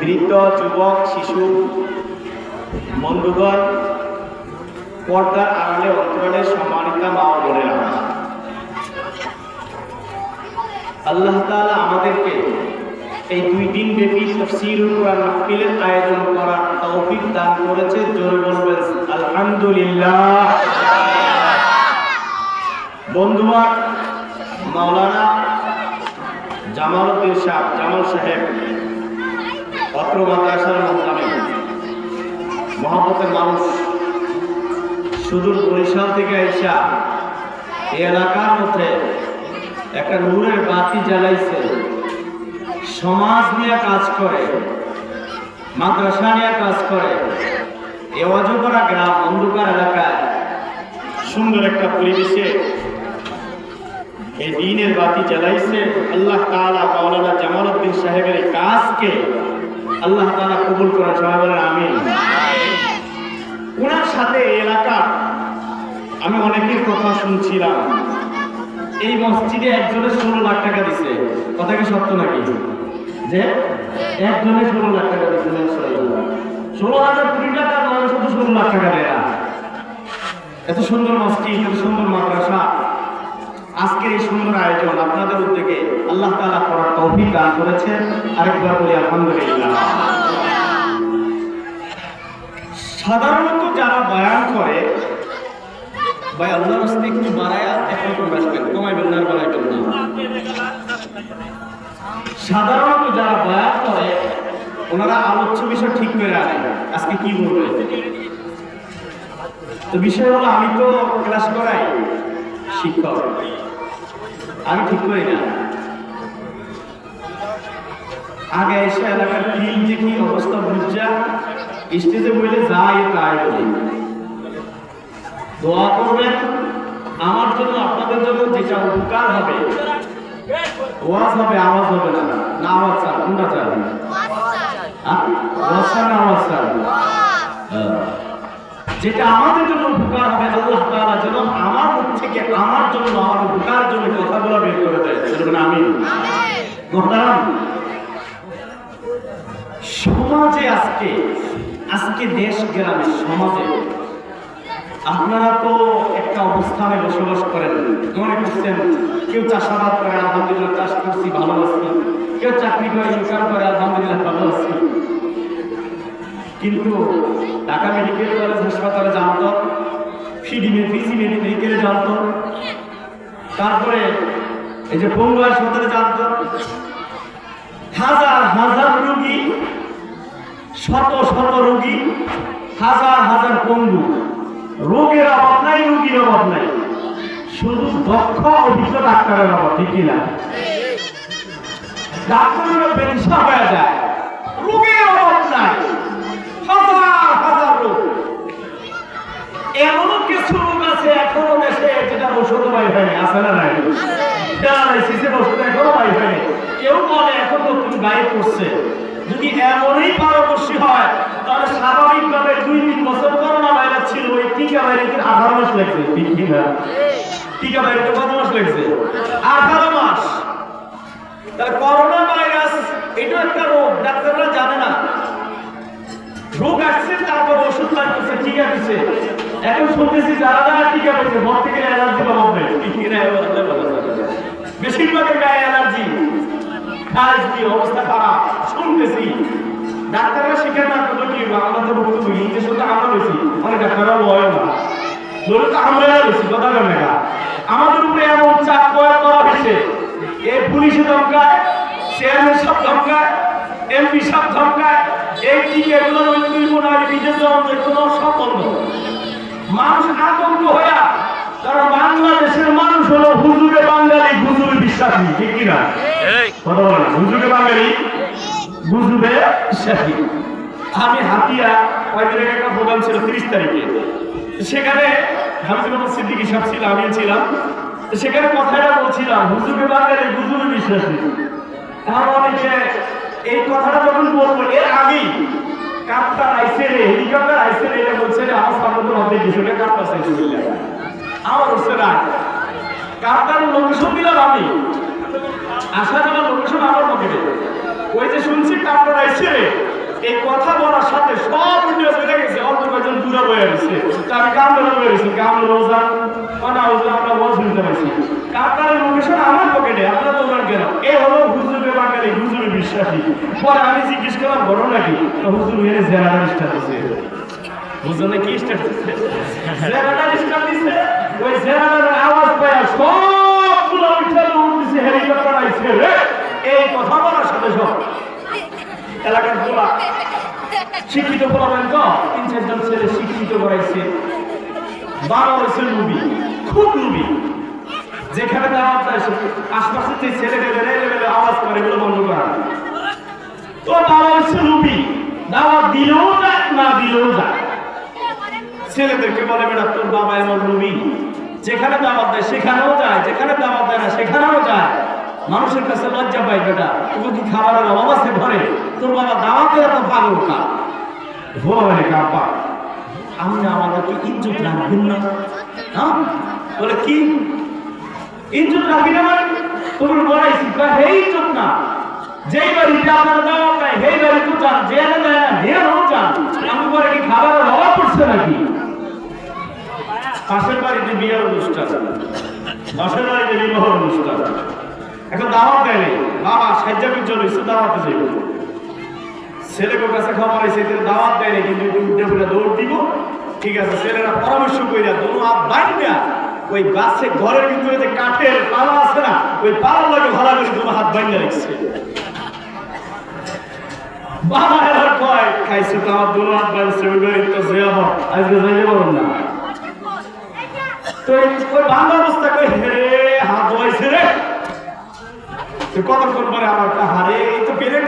বৃদ্ধ, যুবক, শিশু, বন্ধুগণ, পর্দার আড়ালে অন্তরালে সম্মানিতা মা বোনেরা। আল্লাহ তাআলা আমাদেরকে এই দুই দিন ব্যাপী তফসিরুল কোরআন মাহফিলের আয়োজন করার তৌফিক দান করেছে। জোরে বলবেন, আলহামদুলিল্লাহ। বন্ধুরা মাওলানা জামাল উদ্দিন সাহেব, জামাল সাহেব অত্র মাদ্রাসার মাধ্যমে মহাপতের মানুষ সুদূর বরিশাল থেকে আইসা এই এলাকার মধ্যে একটা নূরের বাতি জ্বালাইছে। সমাজ নিয়ে কাজ করে, মাদ্রাসা নিয়ে কাজ করে, এ অজগরা গ্রাম অন্ধকার এলাকায় সুন্দর একটা পরিবেশে এই দিনের বাতি জ্বালাইছে। আল্লাহ তালা মাওলানা জামাল উদ্দিন সাহেবের এই কাজকে আল্লাহ তাআলা কবুল করেন সবাই বলেন আমিন। ওনার সাথে এলাকা আমি অনেকের কথা শুনছিলাম। এই মসজিদে একজনের ষোলো লাখ টাকা দিছে। কথা কি সত্য নাকি? যে একজনে ষোলো লাখ টাকা দিছে ষোলো হাজার টাকার মানুষ শুধু ষোলো লাখ টাকা দেয় না। এত সুন্দর মসজিদ এত সুন্দর মাদ্রাসা। আজকের এই সুন্দর আয়োজন আপনাদের উদ্যোগে আল্লাহ তাআলা করার তৌফিক দান করেছেন। আরেকবার বলি, আলহামদুলিল্লাহ। সাধারণত যারা বয়ান করে, ভাই, আল্লাহর রাস্তায় একটু বাড়ায়া একরকম আসবেন। কমাইবেন না বাড়াইবেন না। সাধারণত যারা বয়ান করে, ওনারা আলোচ্য বিষয় ঠিক করে আনে আজকে কি বলবে? তো বিষয় হলো, আমি তো ক্লাস করাই শিক্ষক। আমি ঠিক করি না। আগে এসে এলাকার ফিল্ড দেখি অবস্থা বুঝা, স্টেজে বলে যাই তাই বলি। দোয়া করবেন, আমার জন্য আপনাদের জন্য যেটা উপকার হবে। ওয়াজ হবে, আওয়াজ হবে না না আওয়াজ চান কোনটা চান হ্যাঁ? ওয়াজ চান আওয়াজ চান হ্যাঁ। যেটা আমাদের জন্য উপকার হবে, আল্লাহ তাআলা যেন আমার মুখ থেকে আমার জন্য, আমার উপকার জন্য কথাগুলো বের করে দেয় সেরকম আমি মোহতারাম সমাজে আজকে আজকে দেশ গ্রামে, সমাজে আপনারা তো একটা অবস্থানে বসবাস করেন। মনে করছেন, কেউ চাষাবাদ করে, আলহামদুলিল্লাহ চাষ করছি, ভালো আছি। কেউ চাকরি করে, ইনকাম করে, আলহামদুলিল্লাহ ভালো আছি। কিন্তু ঢাকা মেডিকেল কলেজ হাসপাতালে জানতো, সিডি পিজি মেডিকেলে জানতো। তারপরে এই যে বঙ্গ হাসপাতালে জানতো হাজার হাজার রোগী, শত শত রোগী, হাজার হাজার পঙ্গু। রোগের অভাব নাই, রোগীর অভাব নাই। শুধু দক্ষ অভিজ্ঞ ডাক্তারের অভাব, ঠিক কিনা? ডাক্তারের ব্যবসা হয়ে যায়। রোগের অভাব নাই। হাজার হাজার রোগ। এমনও কিছু রোগ আছে এখনও দেশে যেটা ওষুধ আছে না নাই? ডায়ালাইসিসের ওষুধ এখনও কেউ বলে গায়ে পড়ছে যদি এমনই পারদর্শী হয়, তাহলে স্বাভাবিকভাবে দুই তিন বছর করোনা ভাইরাস ছিল, ওই টিকা ভাইরাসের মাস লাগছে। টিকা ভাইরাসের কত মাস লাগছে? মাস। তাহলে করোনা ভাইরাস এটা একটা রোগ, ডাক্তাররা জানে না। রোগ আসছে, তারপর ওষুধ করছে, টিকা দিচ্ছে। এখন শুনতেছি যারা যারা টিকা পেয়েছে, মদ থেকে অ্যালার্জি বা হবে বেশিরভাগের গায়ে কাজ কি অবস্থা খারাপ। শুনতেছি, ডাক্তাররা না কি, আমরা তো বক্তব্য ইংলিশ তো আমরা বেশি। অনেক ডাক্তাররা বয় না। ধরে তো আমরা বেশি, কথা না। আমাদের উপরে এমন চাপ প্রয়োগ করা হয়েছে। এই পুলিশে ধমকায় চেয়ারম্যান সব ধমকায় এমপি সব ধমকায়, এই দিকে এগুলো দুই বোনার বিদেশ যাওয়ার কোনো সব বন্ধ মানুষ আতঙ্ক হইয়া কারণ বাংলাদেশের মানুষ হলো হুজুরে বাঙালি বিশ্বাসী ঠিক কিনা? কথা বলে না বাঙালি বিশ্বাসী আমি হাতিয়া কয়েকদিন একটা প্রোগ্রাম ছিল তিরিশ তারিখে। সেখানে মোহাম্মদ সিদ্দিকি সাহেব ছিল আমি ছিলাম। সেখানে কথাটা বলছিলাম হুজুরে বাঙালি হুজুরে বিশ্বাসী আমার অনেকে এই কথাটা যখন বলব এর আগেই কাপ্তান আইসে রে হেলিকপ্টার আইসে রে এটা বলছে রে আমার সামনে তো বিষয়টা কাপ্তান চাইছে আমার হচ্ছে না কাপ্তান লোকেশন দিলাম আমি। আসা যাওয়ার লোকেশন আমার পকেটে ওই যে শুনছি কাপ্তান আইসে রে এই কথা বলার সাথে সব উঠে চলে গেছে, অল্প কয়েকজন দূরে বয়ে গেছে আমি কামড়ে বয়ে গেছি কামড়ে রোজা মানে হুজুর আমরা বল শুনতে পাইছি। আপনার লোকেশন আমার পকেটে, আপনারা তো কেন এ হলো হুজুরে বাঙালি হুজুরে বিশ্বাসী। পরে আমি জিজ্ঞেস করলাম, বড় নাকি? হুজুর মেরে জেনারেল স্টার দিছে। হুজুরে কি স্টার দিছে? জেনারেল স্টার ওই জেনারেল আওয়াজ পায় দিছে হেলিকপ্টার আইছে রে। এই কথা বলার সাথে সব এলাকার পোলা, শিক্ষিত পোলা বলেন তো তিন চারজন ছেলে শিক্ষিত করাইছে। বাবা হয়েছে লুবি খুব লুবি যেখানে দাওয়াত দেয় সে- আশপাশে যে ছেলে লেভেলে লেভেলে আওয়াজ করে, এগুলো বন্ধ করা। তো বাবা হচ্ছে লুবি দাওয়াত দিলেও না দিলেও যায়। ছেলেদেরকে বলে, বেটা, তোর বাবা এমন লুবি যেখানে দাওয়াত দেয়, সেখানেও যায়। যেখানে দাওয়াত দেয় না, সেখানেও যায়। মানুষের কাছে লজ্জা পাই বেটা। তুমি কি খাবারের অভাব আছে ঘরে? তোর বাবা দাওয়াতে এত ভালো কা ভোরে কাপা। আমি না আমাদেরকে ইজ্জত রাখবেন না। হ্যাঁ? বলে কি? ইজ্জত রাখি না মানে? তোমার বলাইছি হে ইজ্জত না। যেই বাড়িতে আপনার দাওয়াত নাই সেই বাড়ি তো যান যে না যায় না হেও যান আমি পরে কি, খাবারের অভাব পড়ছে নাকি? পাশের বাড়িতে বিয়ের অনুষ্ঠান। পাশের বাড়িতে বিবাহ অনুষ্ঠান। এখন দাওয়াত দেয় নাই। বাবা সাজ্জাবির জন্য ইসে দাওয়াতে যাইব। ছেলেকে কাছে খবর আছে, এদের দাওয়াত দেয় নাই, কিন্তু দৌড় দিব। ঠিক আছে, ছেলেরা পরামর্শ কইরা দোনো হাত বাইন্দা ওই গাছে ঘরের ভিতরে যে কাঠের পালা আছে না, ওই পালার লাগে ভাড়া করে দোনো হাত বাইন্দা রেখেছে। বাবা এবার কয়, খাইছে তো আমার দোনো হাত বাইছে ওই আজকে পারুন না। কতক্ষণ পরে আমার হারে তো পেরে